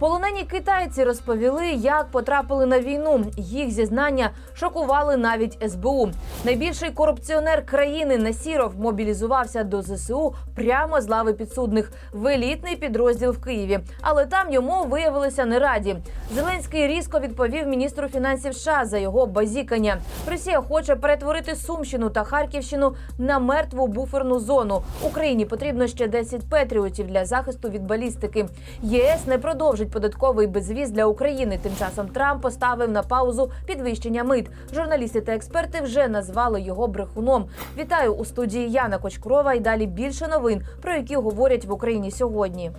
Полонені китайці розповіли, як потрапили на війну. Їх зізнання шокували навіть СБУ. Найбільший корупціонер країни Насіров мобілізувався до ЗСУ прямо з лави підсудних в елітний підрозділ в Києві. Але там йому виявилися не раді. Зеленський різко відповів міністру фінансів США за його базікання. Росія хоче перетворити Сумщину та Харківщину на мертву буферну зону. Україні потрібно ще 10 петріотів для захисту від балістики. ЄС не продовжить податковий безвіз для України. Тим часом Трамп поставив на паузу підвищення мит. Журналісти та експерти вже назвали його брехуном. Вітаю у студії Яна Кочкурова. І далі більше новин, про які говорять в Україні сьогодні.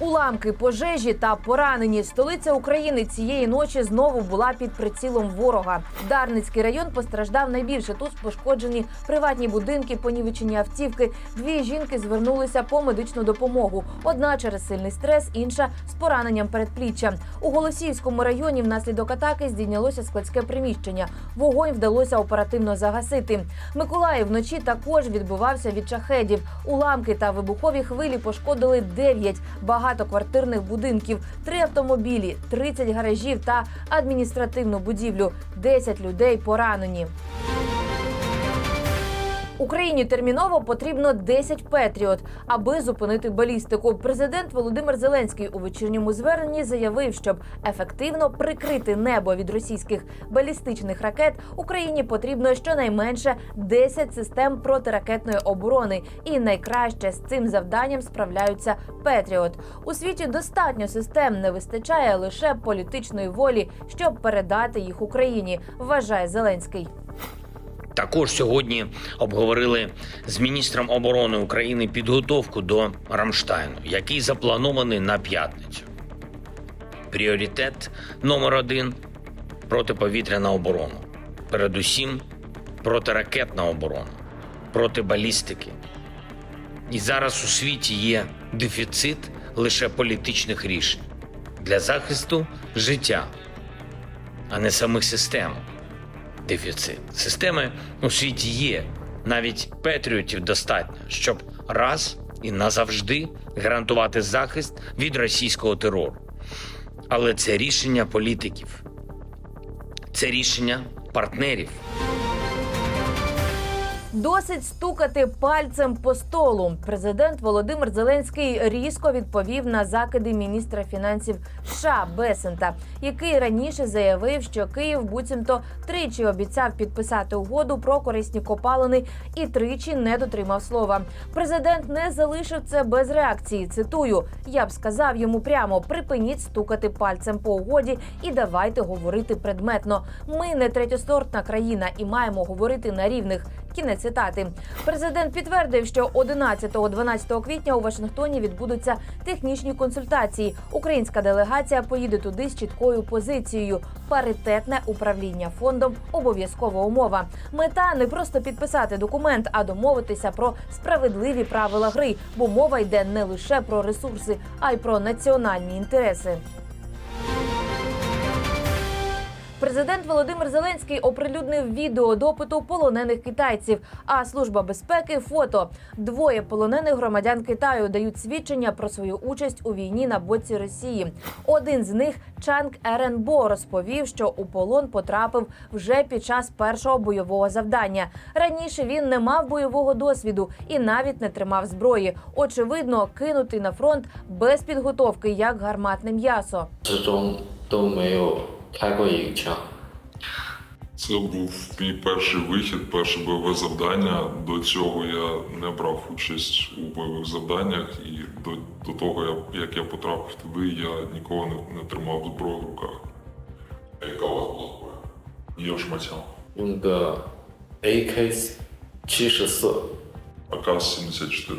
Уламки, пожежі та поранені. Столиця України цієї ночі знову була під прицілом ворога. Дарницький район постраждав найбільше. Тут пошкоджені приватні будинки, понівечені автівки. Дві жінки звернулися по медичну допомогу. Одна через сильний стрес, інша з пораненням передпліччя. У Голосіївському районі внаслідок атаки здійнялося складське приміщення. Вогонь вдалося оперативно загасити. Миколаїв вночі також відбивався від шахедів. Уламки та вибухові хвилі пошкодили 9 багатоквартирних будинків, три автомобілі, 30 гаражів та адміністративну будівлю. 10 людей поранені. Україні терміново потрібно 10 петріот, аби зупинити балістику. Президент Володимир Зеленський у вечірньому зверненні заявив, щоб ефективно прикрити небо від російських балістичних ракет, Україні потрібно щонайменше 10 систем протиракетної оборони. І найкраще з цим завданням справляються Петріот. У світі достатньо систем, не вистачає лише політичної волі, щоб передати їх Україні. Вважає Зеленський. Також сьогодні обговорили з міністром оборони України підготовку до Рамштайну, який запланований на п'ятницю. Пріоритет номер один протиповітряна оборона. Передусім протиракетна оборона, проти балістики. І зараз у світі є дефіцит лише політичних рішень для захисту життя, а не самих систем дефіцит. Системи у світі є. Навіть патріотів достатньо, щоб раз і назавжди гарантувати захист від російського терору. Але це рішення політиків, це рішення партнерів. Досить стукати пальцем по столу. Президент Володимир Зеленський різко відповів на закиди міністра фінансів США Бесента, який раніше заявив, що Київ буцімто тричі обіцяв підписати угоду про корисні копалини і тричі не дотримав слова. Президент не залишив це без реакції. Цитую: я б сказав йому прямо: припиніть стукати пальцем по угоді і давайте говорити предметно. Ми не третьосортна країна і маємо говорити на рівних. Кінець цитати. Президент підтвердив, що 11-12 квітня у Вашингтоні відбудуться технічні консультації. Українська делегація поїде туди з чіткою позицією. Паритетне управління фондом обов'язкова умова. Мета не просто підписати документ, а домовитися про справедливі правила гри, бо мова йде не лише про ресурси, а й про національні інтереси. Президент Володимир Зеленський оприлюднив відео допиту полонених китайців. А служба безпеки фото. Двоє полонених громадян Китаю дають свідчення про свою участь у війні на боці Росії. Один з них Чанг Еренбо розповів, що у полон потрапив вже під час першого бойового завдання. Раніше він не мав бойового досвіду і навіть не тримав зброї. Очевидно, кинутий на фронт без підготовки, як гарматне м'ясо. 之中都没有 开过一个枪。 Це був мій перший вихід, перше бойове завдання. До цього я не брав участь у бойових завданнях, і до, до того, я- як я потрапив туди, я ніколи не, не тримав зброю в руках. А Яка у вас була зброя? Є шматян. 用个 AK 七十四， АК-74.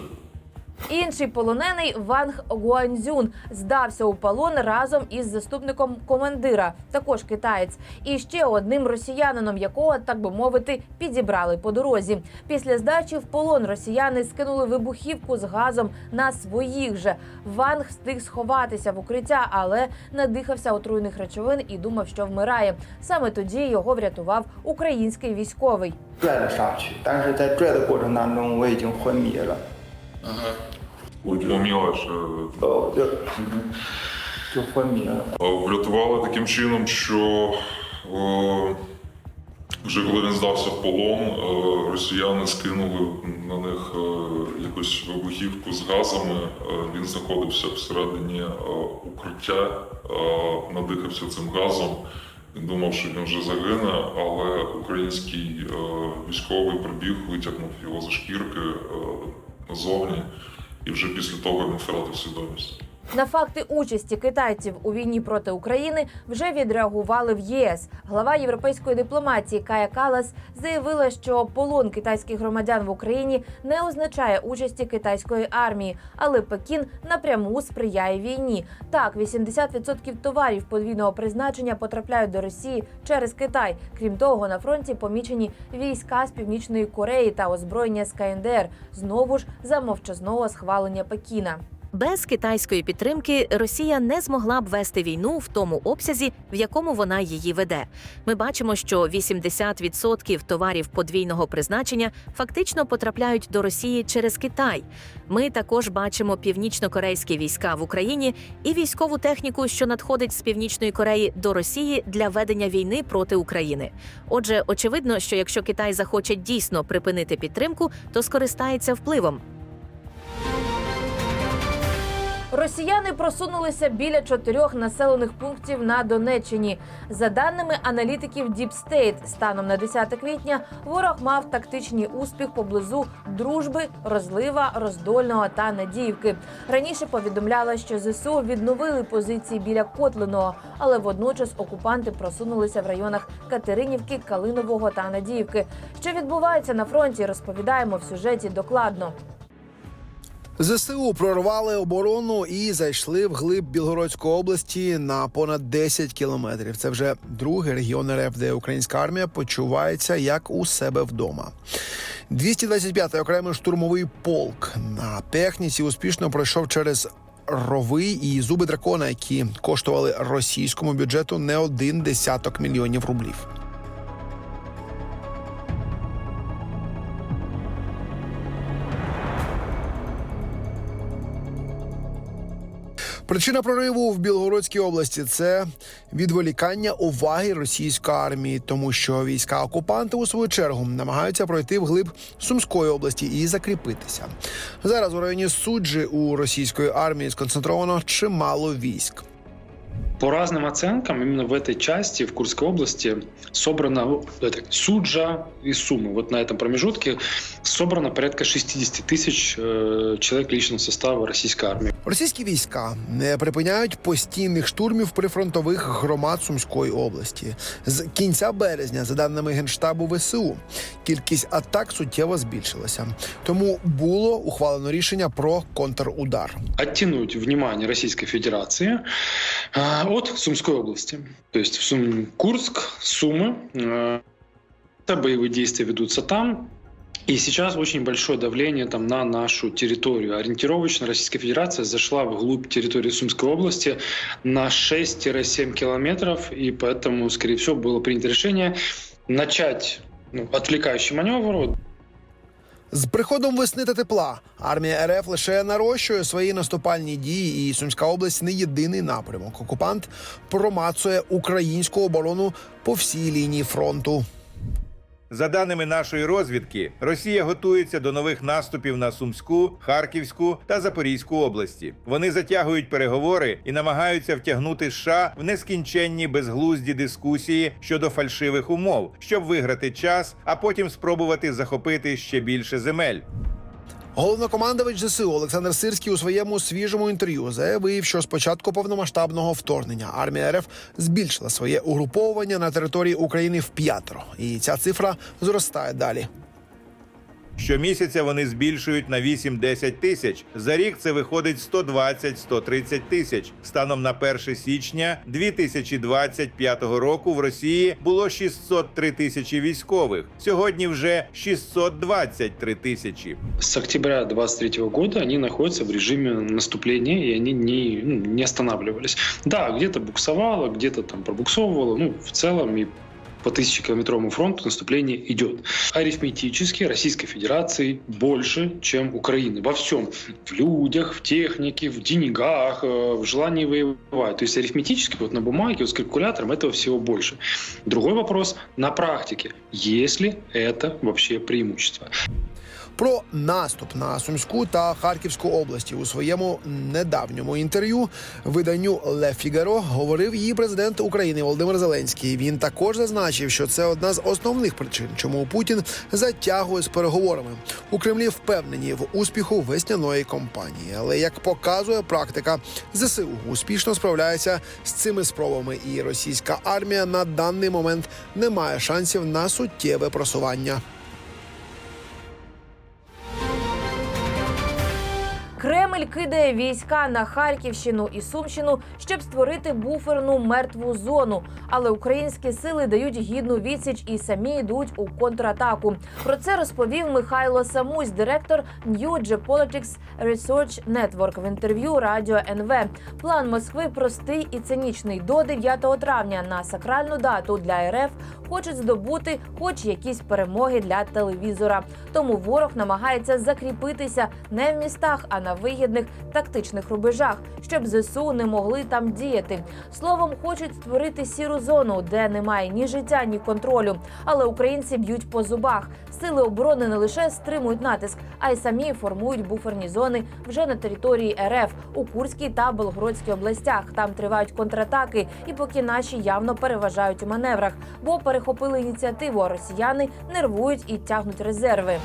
Інший полонений Ванг Гуанзюн здався у полон разом із заступником командира, також китаєць, і ще одним росіянином, якого так би мовити підібрали по дорозі. Після здачі в полон росіяни скинули вибухівку з газом на своїх же. Ванг встиг сховатися в укриття, але надихався отруйних речовин і думав, що вмирає. Саме тоді його врятував український військовий. 拽了上去，但是在拽的过程当中，我已经昏迷了。 Помілаш. Oh, ja. Your. Е, Врятували таким чином, що е, вже коли він здався в полон, е, росіяни скинули на них е, якусь вибухівку з газами. Е, Він знаходився всередині е, укриття, е, надихався цим газом. Він думав, що він вже загине, але український е, військовий прибіг, витягнув його за шкірки е, назовні, і вже після того він втратив свідомість. На факти участі китайців у війні проти України вже відреагували в ЄС. Глава європейської дипломатії Кая Калас заявила, що полон китайських громадян в Україні не означає участі китайської армії, але Пекін напряму сприяє війні. Так, 80% товарів подвійного призначення потрапляють до Росії через Китай. Крім того, на фронті помічені війська з північної Кореї та озброєння з КНДР. Знову ж за мовчазного схвалення Пекіна. Без китайської підтримки Росія не змогла б вести війну в тому обсязі, в якому вона її веде. Ми бачимо, що 80% товарів подвійного призначення фактично потрапляють до Росії через Китай. Ми також бачимо північно-корейські війська в Україні і військову техніку, що надходить з північної Кореї до Росії для ведення війни проти України. Отже, очевидно, що якщо Китай захоче дійсно припинити підтримку, то скористається впливом. Росіяни просунулися біля чотирьох населених пунктів на Донеччині. За даними аналітиків Deep State, станом на 10 квітня ворог мав тактичний успіх поблизу дружби, розлива, роздольного та Надіївки. Раніше повідомляла, що ЗСУ відновили позиції біля Котлиного, але водночас окупанти просунулися в районах Катеринівки, Калинового та Надіївки. Що відбувається на фронті, розповідаємо в сюжеті докладно. ЗСУ прорвали оборону і зайшли в глиб Білгородської області на понад 10 кілометрів. Це вже другий регіон РФ, де українська армія почувається як у себе вдома. 225-й окремий штурмовий полк на техніці успішно пройшов через. Рови і зуби дракона, які коштували російському бюджету не один десяток мільйонів рублів. Причина прориву в Білгородській області це відволікання уваги російської армії, тому що війська окупанти у свою чергу намагаються пройти вглиб Сумської області і закріпитися. Зараз у районі суджі у російської армії сконцентровано чимало військ. По разным оценкам, именно в этой части, в Курской области, собрано ну, это, Суджа и Сумы. Вот на этом промежутке собрано порядка 60 тысяч э, человек личного состава российской армии. Російські війська не припиняють постійних штурмів прифронтових громад Сумської області. З кінця березня, за даними генштабу ВСУ, кількість атак суттєво збільшилася. Тому було ухвалено рішення про контрудар. Оттянуть внимание Российской Федерации э, от Сумской области. То есть в Сум, Курск, Сумы. Э, боевые действия ведутся там. И сейчас очень большое давление там на нашу территорию. Ориентировочно Российская Федерация зашла вглубь территории Сумской области на 6-7 километров, и поэтому, скорее всего, было принято решение начать ну, отвлекающий маневр, З приходом весни та тепла армія РФ лише нарощує свої наступальні дії, і Сумська область не єдиний напрямок. Окупант промацує українську оборону по всій лінії фронту. За даними нашої розвідки, Росія готується до нових наступів на Сумську, Харківську та Запорізьку області. Вони затягують переговори і намагаються втягнути США в нескінченні безглузді дискусії щодо фальшивих умов, щоб виграти час, а потім спробувати захопити ще більше земель. Головнокомандувач ЗСУ Олександр Сирський у своєму свіжому інтерв'ю заявив, що з початку повномасштабного вторгнення армія РФ збільшила своє угруповування на території України в п'ятеро, і ця цифра зростає далі. Щомісяця вони збільшують на 8-10 тисяч. За рік це виходить 120-130 тисяч. Станом на 1 січня 2025 року в Росії було 603 тисячі військових. Сьогодні вже 623 тисячі. С октября 23 года они находятся в режиме наступления, и они не, ну, не останавливались. Да, где-то буксовало, где-то там пробуксовывало. Ну, в целом и по тысячекилометровому фронту наступление идет. Арифметически Российской Федерации больше, чем Украины. Во всем. В людях, в технике, в деньгах, э, в желании воевать. То есть арифметически вот на бумаге, вот с калькулятором этого всего больше. Другой вопрос на практике. Есть ли это вообще преимущество? Про наступ на Сумську та Харківську області у своєму недавньому інтерв'ю виданню Ле Фігаро говорив її президент України Володимир Зеленський. Він також зазначив, що це одна з основних причин, чому Путін затягує з переговорами. У Кремлі впевнені в успіху весняної кампанії. Але як показує практика, ЗСУ успішно справляється з цими спробами, і російська армія на даний момент не має шансів на суттєве просування. Кидає війська на Харківщину і Сумщину, щоб створити буферну мертву зону. Але українські сили дають гідну відсіч і самі йдуть у контратаку. Про це розповів Михайло Самусь, директор New Geopolitics Research Network в інтерв'ю Радіо НВ. План Москви простий і цинічний. До 9 травня на сакральну дату для РФ хочуть здобути хоч якісь перемоги для телевізора. Тому ворог намагається закріпитися не в містах, а на вигідних тактичних рубежах, щоб ЗСУ не могли там діяти. Словом, хочуть створити сіру зону, де немає ні життя, ні контролю. Але українці б'ють по зубах. Сили оборони не лише стримують натиск, а й самі формують буферні зони вже на території РФ у Курській та Белгородській областях. Там тривають контратаки, і поки наші явно переважають у маневрах, бо перехопили ініціативу. А росіяни нервують і тягнуть резерви.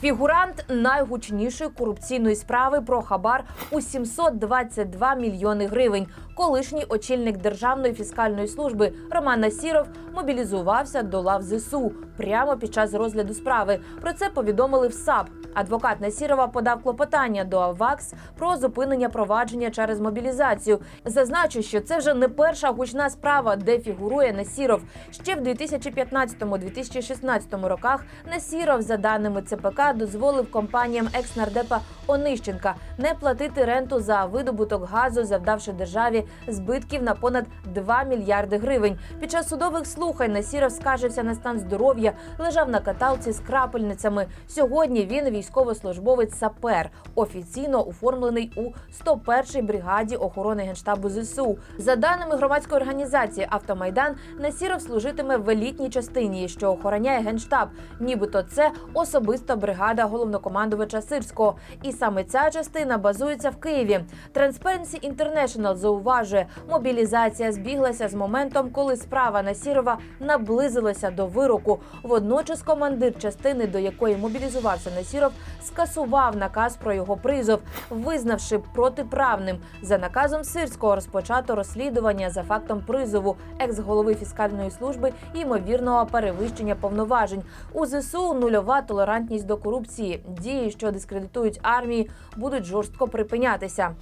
Фігурант найгучнішої корупційної справи про хабар у 722 мільйони гривень. Колишній очільник Державної фіскальної служби Роман Насіров мобілізувався до лав ЗСУ прямо під час розгляду справи. Про це повідомили в САП. Адвокат Насірова подав клопотання до АВАКС про зупинення провадження через мобілізацію. Зазначу, що це вже не перша гучна справа, де фігурує Насіров. Ще в 2015-2016 роках Насіров, за даними ЦПК, дозволив компаніям екс-нардепа Онищенка не платити ренту за видобуток газу, завдавши державі збитків на понад 2 мільярди гривень. Під час судових слухань Насіров скаржився на стан здоров'я, лежав на каталці з крапельницями. Сьогодні він військовослужбовець сапер, офіційно оформлений у 101-й бригаді охорони генштабу ЗСУ. За даними громадської організації Автомайдан, Насіров служитиме в елітній частині, що охороняє генштаб. Нібито це особиста бригада головнокомандувача Сирського. І саме ця частина базується в Києві. Transparency International зауважує, мобілізація збіглася з моментом, коли справа Насірова наблизилася до вироку. Водночас командир частини, до якої мобілізувався Насіров, скасував наказ про його призов, визнавши протиправним. За наказом Сирського розпочато розслідування за фактом призову екс-голови фіскальної служби ймовірного перевищення повноважень. У ЗСУ нульова толерантність до корупції. Дії, що дискредитують армії, будуть жорстко припинятися.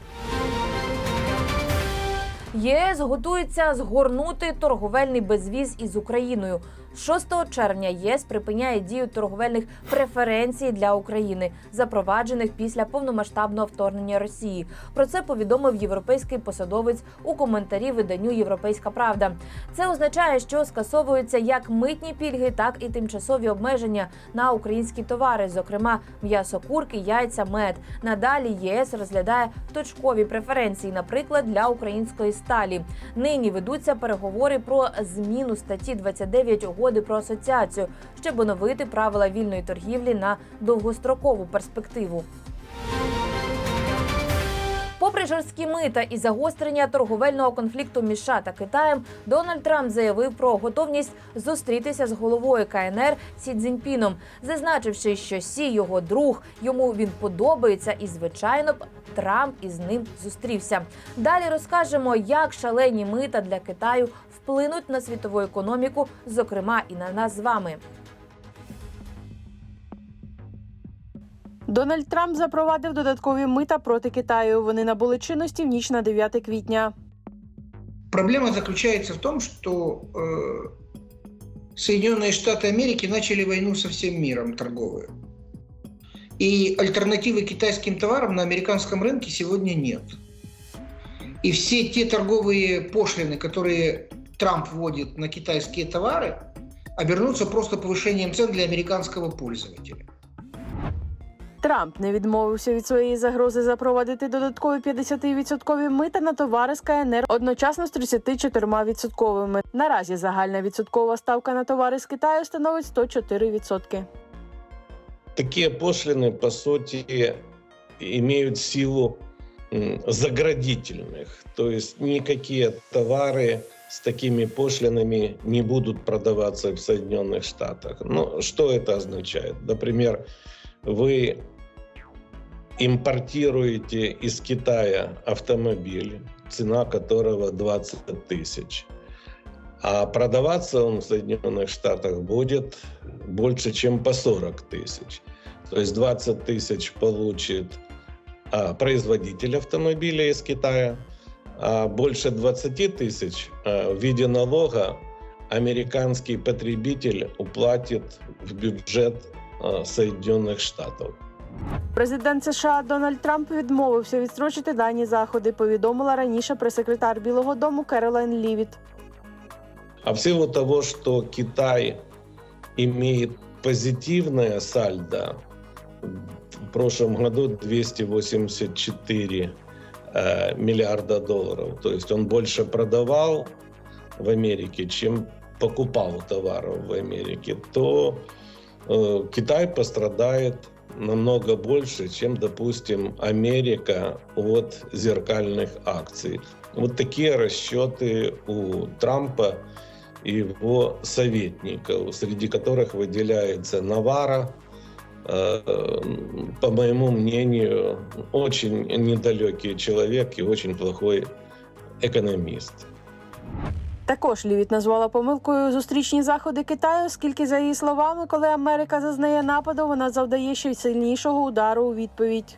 ЄС готується згорнути торговельний безвіз із Україною. 6 червня єС припиняє дію торговельних преференцій для України, запроваджених після повномасштабного вторгнення Росії. Про це повідомив європейський посадовець у коментарі виданню Європейська Правда. Це означає, що скасовуються як митні пільги, так і тимчасові обмеження на українські товари, зокрема м'ясо курки, яйця, мед. Надалі ЄС розглядає точкові преференції, наприклад, для української сталі. Нині ведуться переговори про зміну статті 29 угоди про асоціацію, щоб оновити правила вільної торгівлі на довгострокову перспективу. Попри жорсткі мита і загострення торговельного конфлікту між США та Китаєм, Дональд Трамп заявив про готовність зустрітися з головою КНР Сі Цзіньпіном, зазначивши, що Сі його друг, йому він подобається, і звичайно б Трамп із ним зустрівся. Далі розкажемо, як шалені мита для Китаю вплинуть на світову економіку, зокрема і на нас з вами. Дональд Трамп запровадив додаткові мита проти Китаю. Вони набули чинності в ніч на 9 квітня. Проблема заключается в том, что э, Соединенные Штаты Америки начали войну со всем миром торговую. И альтернативы китайским товарам на американском рынке сегодня нет. И все те торговые пошлины, которые Трамп вводит на китайские товары, обернутся просто повышением цен для американского пользователя. Трамп не відмовився від своєї загрози запровадити додаткові 50% мита на товари з КНР одночасно з 34%. Наразі загальна відсоткова ставка на товари з Китаю становить 104%. такие пошлины, по сути, имеют силу м, заградительных. То есть никакие товары с такими пошлинами не будут продаваться в Соединенных Штатах. Ну, что это означает? Например, Вы импортируете из Китая автомобиль, цена которого 20 тысяч. А продаваться он в Соединенных Штатах будет больше, чем по 40 тысяч. То есть 20 тысяч получит а, производитель автомобиля из Китая, а больше 20 тысяч а, в виде налога американский потребитель уплатит в бюджет а, Соединенных Штатов. Президент США Дональд Трамп відмовився відстрочити дані заходи. Повідомила раніше прес-секретар Білого Дому Керолайн Лівіт. А в силу того, что Китай имеет позитивное сальдо, в прошлом году 284 э, миллиарда долларов, то есть он больше продавал в Америке, чем покупал товаров в Америке, то э, Китай пострадает намного больше, чем, допустим, Америка от зеркальных акций. Вот такие расчеты у Трампа и его советников, среди которых выделяется Навара, э, по моему мнению, очень недалекий человек и очень плохой экономист. Також Лівіт назвала помилкою зустрічні заходи Китаю, оскільки, за її словами, коли Америка зазнає нападу, вона завдає ще й сильнішого удару у відповідь.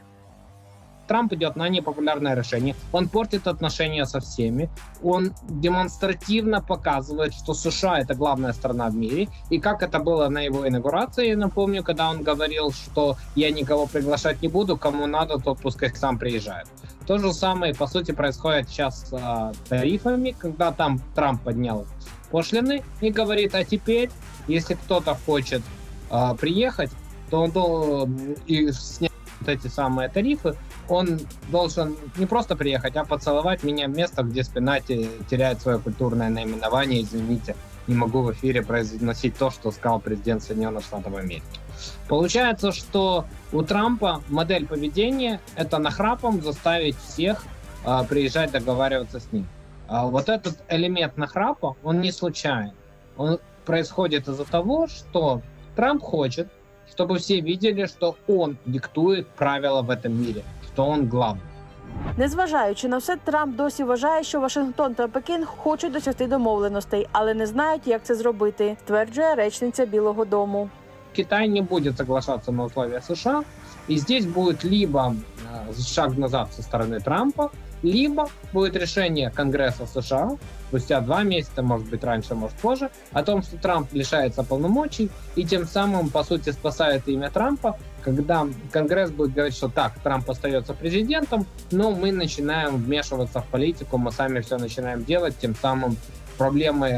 Трамп идет на непопулярное решение, он портит отношения со всеми, он демонстративно показывает, что США это главная страна в мире, и как это было на его инаугурации, я напомню, когда он говорил, что я никого приглашать не буду, кому надо, тот пускай сам приезжает. То же самое, по сути, происходит сейчас с а, тарифами, когда там Трамп поднял пошлины и говорит, а теперь, если кто-то хочет а, приехать, то он должен и снять вот эти самые тарифы, он должен не просто приехать, а поцеловать меня в место, где спина те- теряет свое культурное наименование. Извините, не могу в эфире произносить то, что сказал президент Соединенных Штатов Америки. Получается, что у Трампа модель поведения — это нахрапом заставить всех а, приезжать договариваться с ним. А вот этот элемент нахрапа, он не случайен. Он происходит из-за того, что Трамп хочет, чтобы все видели, что он диктует правила в этом мире, что он главный. Незважаючи на все, Трамп досі вважає, що Вашингтон та Пекін хочуть досягти домовленостей, але не знають, як це зробити, стверджує речниця Білого Дому. Китай не будет соглашаться на условия США, и здесь будет либо э, шаг назад со стороны Трампа, либо будет решение Конгресса США спустя два месяца, может быть раньше, может позже, о том, что Трамп лишается полномочий и тем самым, по сути, спасает имя Трампа, когда Конгресс будет говорить, что так, Трамп остается президентом, но мы начинаем вмешиваться в политику, мы сами все начинаем делать, тем самым проблема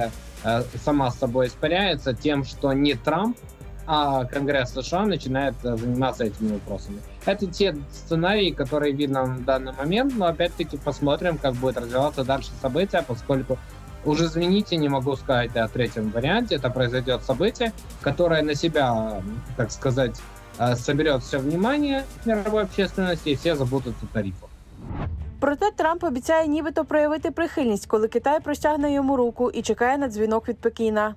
э, сама с собой испаряется тем, что не Трамп, а Конгресс США начинает э, заниматься этими вопросами. Это те сценарии, которые видно в данный момент, но опять-таки посмотрим, как будет развиваться дальше события, поскольку уже, извините, не могу сказать о третьем варианте. Это произойдет событие, которое на себя, так сказать, э, соберет все внимание мировой общественности, и все забудут о тарифах. Проте Трамп обіцяє нібито проявити прихильність, коли Китай простягне йому руку і чекає на дзвінок від Пекіна.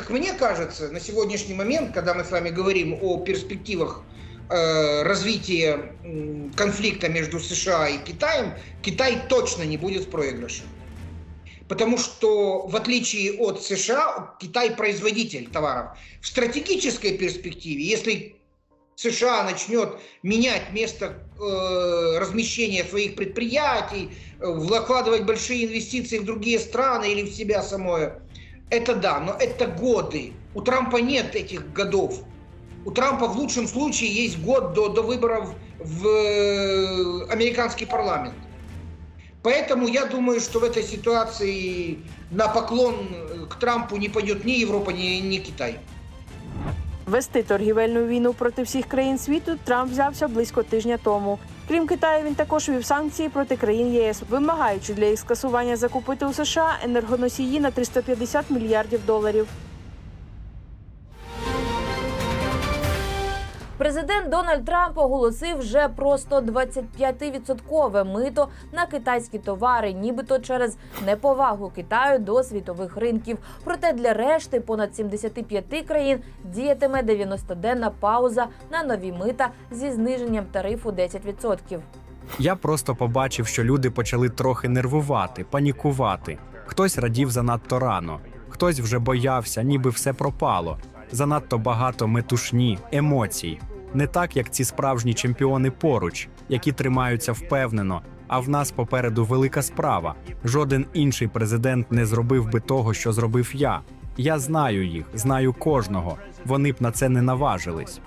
Как мне кажется, на сегодняшний момент, когда мы с вами говорим о перспективах э, развития м, конфликта между США и Китаем, Китай точно не будет в проигрыше. Потому что, в отличие от США, Китай производитель товаров. В стратегической перспективе, если США начнет менять место э, размещения своих предприятий, э, вкладывать большие инвестиции в другие страны или в себя самое, это да, но это годы. У Трампа нет этих годов. У Трампа в лучшем случае есть год до, до выборов в э, американский парламент. Поэтому я думаю, что в этой ситуации на поклон э, к Трампу не пойдет ни Европа, ни, ни Китай. Вести торгівельну війну проти всіх країн світу Трамп взявся близько тижня тому. Крім Китаю, він також вів санкції проти країн ЄС, вимагаючи для їх скасування закупити у США енергоносії на 350 мільярдів доларів. Президент Дональд Трамп оголосив вже про 125-відсоткове мито на китайські товари, нібито через неповагу Китаю до світових ринків. Проте для решти понад 75 країн діятиме 90-денна пауза на нові мита зі зниженням тарифу 10%. Я просто побачив, що люди почали трохи нервувати, панікувати. Хтось радів занадто рано, хтось вже боявся, ніби все пропало. Занадто багато метушні, емоцій. Не так, як ці справжні чемпіони поруч, які тримаються впевнено. А в нас попереду велика справа. Жоден інший президент не зробив би того, що зробив я. Я знаю їх, знаю кожного. Вони б на це не наважились.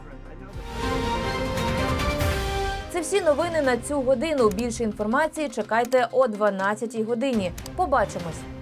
Це всі новини на цю годину. Більше інформації чекайте о 12 годині. Побачимось.